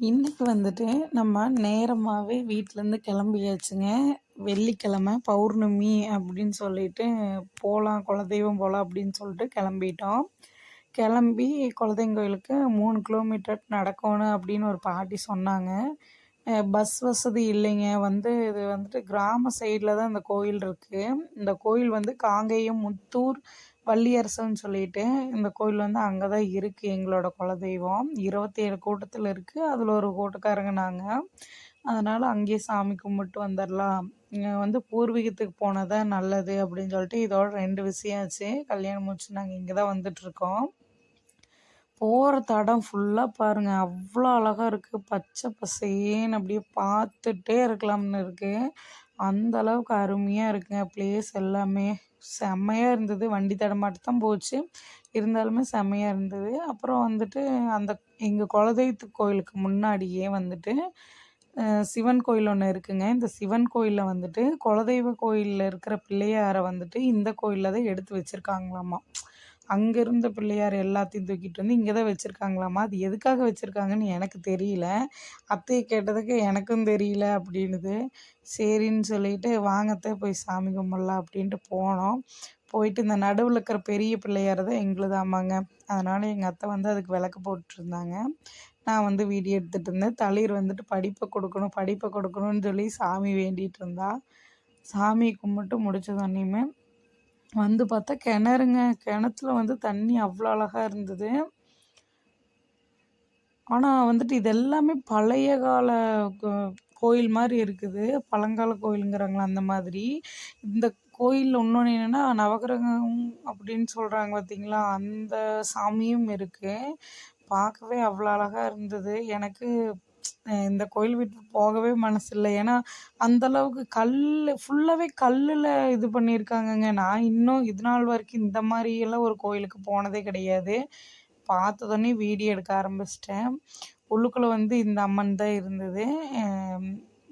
இன்னைக்கு வந்துட்டு நம்ம நேரமாகவே வீட்டிலேருந்து கிளம்பியாச்சுங்க. வெள்ளிக்கிழமை பௌர்ணமி அப்படின்னு சொல்லிட்டு போகலாம் குலதெய்வம் போகலாம் அப்படின்னு சொல்லிட்டு கிளம்பிட்டோம். கிளம்பி குலதெய்வம் கோயிலுக்கு மூணு கிலோமீட்டர் நடக்கணும் அப்படின்னு ஒரு பாட்டி சொன்னாங்க. பஸ் வசதி இல்லைங்க. வந்து இது வந்துட்டு கிராம சைடில் தான் இந்த கோயில் இருக்குது இந்த கோயில் வந்து காங்கேயம் முத்தூர் வள்ளியரசன்னு சொல்லிட்டு இந்த கோயில் வந்து அங்கே தான் இருக்குது எங்களோட குலதெய்வம். இருபத்தி ஏழு கூட்டத்தில் இருக்குது அதில் ஒரு கூட்டக்காரங்க நாங்கள் அதனால் அங்கேயே சாமி கும்பிட்டு வந்துடலாம் இங்கே வந்து பூர்வீகத்துக்கு போனதான் தான் நல்லது அப்படின்னு சொல்லிட்டு இதோட ரெண்டு விஷயம் ஆச்சு. கல்யாணம் முடிச்சு நாங்கள் இங்கே தான் வந்துட்ருக்கோம் போகிற தடம் ஃபுல்லாக பாருங்கள் அவ்வளோ அழகாக இருக்குது பச்சை பசேன்னு அப்படியே பார்த்துட்டே இருக்கலாம்னு இருக்குது அந்த அளவுக்கு அருமையாக இருக்குங்க ப்ளேஸ் எல்லாமே. செம்மையாக இருந்தது. வண்டி தடமாட்டு தான் போச்சு. இருந்தாலுமே செம்மையாக இருந்தது. அப்புறம் வந்துட்டு அந்த எங்கள் குலதெய்வத்து கோயிலுக்கு முன்னாடியே வந்துட்டு சிவன் கோயில் ஒன்று இருக்குங்க. இந்த சிவன் கோயிலில் வந்துட்டு குலதெய்வ கோயிலில் இருக்கிற பிள்ளையாரை வந்துட்டு இந்த கோயிலில் தான் எடுத்து வச்சுருக்காங்களாமா. அங்கே இருந்த பிள்ளையார் எல்லாத்தையும் தூக்கிட்டு வந்து இங்கே தான் வச்சுருக்காங்களாம்மா அது எதுக்காக வச்சுருக்காங்கன்னு எனக்கு தெரியல. அத்தையை கேட்டதுக்கு எனக்கும் தெரியல அப்படின்னுது. சரின்னு சொல்லிட்டு வாங்கத்தே போய் சாமி கும்பிட்லாம் அப்படின்ட்டு போனோம். போயிட்டு இந்த நடுவில் இருக்கிற பெரிய பிள்ளையார் தான் எங்களுதாமாங்க அதனால் எங்கள் அத்தை வந்து அதுக்கு விளக்கு போட்டுருந்தாங்க. நான் வந்து வீடியோ எடுத்துகிட்டு இருந்தேன். தளிர் வந்துட்டு படிப்பை கொடுக்கணும் படிப்பை கொடுக்கணும்னு சொல்லி சாமி வேண்டிகிட்டு இருந்தா. சாமி கும்பிட்டு முடித்ததொன்னையுமே வந்து பார்த்தா கிணறுங்க. கிணத்துல வந்து தண்ணி அவ்வளோ அழகாக இருந்தது. ஆனால் வந்துட்டு இது எல்லாமே பழைய கால கோயில் மாதிரி இருக்குது. பழங்கால கோயிலுங்கிறாங்களா அந்த மாதிரி. இந்த கோயிலில் இன்னொன்று என்னென்னா நவகிரகம் அப்படின்னு சொல்கிறாங்க பார்த்தீங்களா? அந்த சாமியும் இருக்குது பார்க்கவே அவ்வளோ அழகாக இருந்தது. எனக்கு இந்த கோயில் விட்டு போகவே மனசு இல்லை ஏன்னா அந்த அளவுக்கு கல் ஃபுல்லாகவே கல்லில் இது பண்ணியிருக்காங்கங்க. நான் இன்னும் இது நாள் வரைக்கும் இந்த மாதிரியெல்லாம் ஒரு கோயிலுக்கு போனதே கிடையாது. பார்த்ததோடனே வீடியோ எடுக்க ஆரம்பிச்சிட்டேன். உள்ளுக்குள்ளே வந்து இந்த அம்மன் தான் இருந்தது.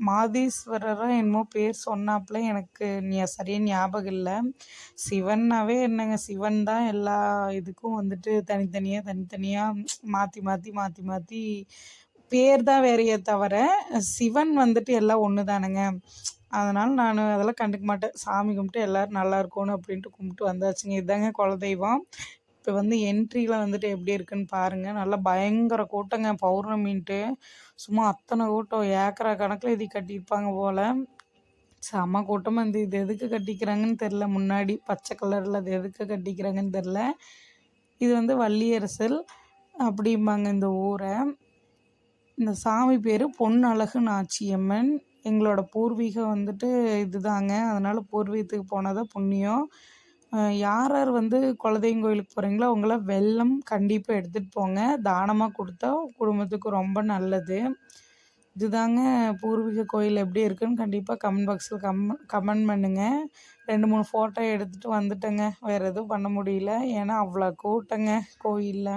மாதீஸ்வரராக என்னமோ பேர் சொன்னாப்புல எனக்கு சரியாக ஞாபகம் இல்லை. சிவன்னாவே என்னங்க சிவன் தான் எல்லா இதுக்கும் வந்துட்டு தனித்தனியாக தனித்தனியாக மாற்றி மாற்றி மாற்றி மாற்றி பேர் தான் வேறையே தவிர சிவன் வந்துட்டு எல்லாம் ஒன்று தானுங்க அதனால் நான் அதெல்லாம் கண்டுக்க மாட்டேன். சாமி கும்பிட்டு எல்லோரும் நல்லா இருக்கணும் அப்படின்ட்டு கும்பிட்டு வந்தாச்சுங்க. இதுதாங்க குலதெய்வம். இப்போ வந்து என்ட்ரியில் வந்துட்டு எப்படி இருக்குன்னு பாருங்கள் நல்லா பயங்கர கூட்டங்க. பௌர்ணமின்ட்டு சும்மா அத்தனை கூட்டம். ஏக்கரா கணக்கில் இது கட்டியிருப்பாங்க போல். செம கூட்டமாக இந்த இது எதுக்கு கட்டிக்கிறாங்கன்னு தெரில முன்னாடி பச்சை கலரில் அது எதுக்கு கட்டிக்கிறாங்கன்னு தெரில இது வந்து வள்ளியரசல் அப்படிம்பாங்க இந்த ஊரை. இந்த சாமி பேர் பொன்னழகு நாச்சியம்மன் எங்களோட பூர்வீகம் வந்துட்டு இதுதாங்க. அதனால் பூர்வீகத்துக்கு போனால் தான் புண்ணியம். யார் யார் வந்து குலதெய்வம் கோயிலுக்கு போகிறீங்களோ அவங்களாம் வெள்ளம் கண்டிப்பாக எடுத்துகிட்டு போங்க. தானமாக கொடுத்தா குடும்பத்துக்கு ரொம்ப நல்லது. இதுதாங்க பூர்வீக கோயில் எப்படி இருக்குன்னு கண்டிப்பாக கமெண்ட் பாக்ஸில் கம் கமெண்ட் பண்ணுங்கள் ரெண்டு மூணு ஃபோட்டோ எடுத்துகிட்டு வந்துட்டேங்க. வேறு எதுவும் பண்ண முடியல. ஏன்னா அவ்வளோ கூட்டங்க கோயிலில்.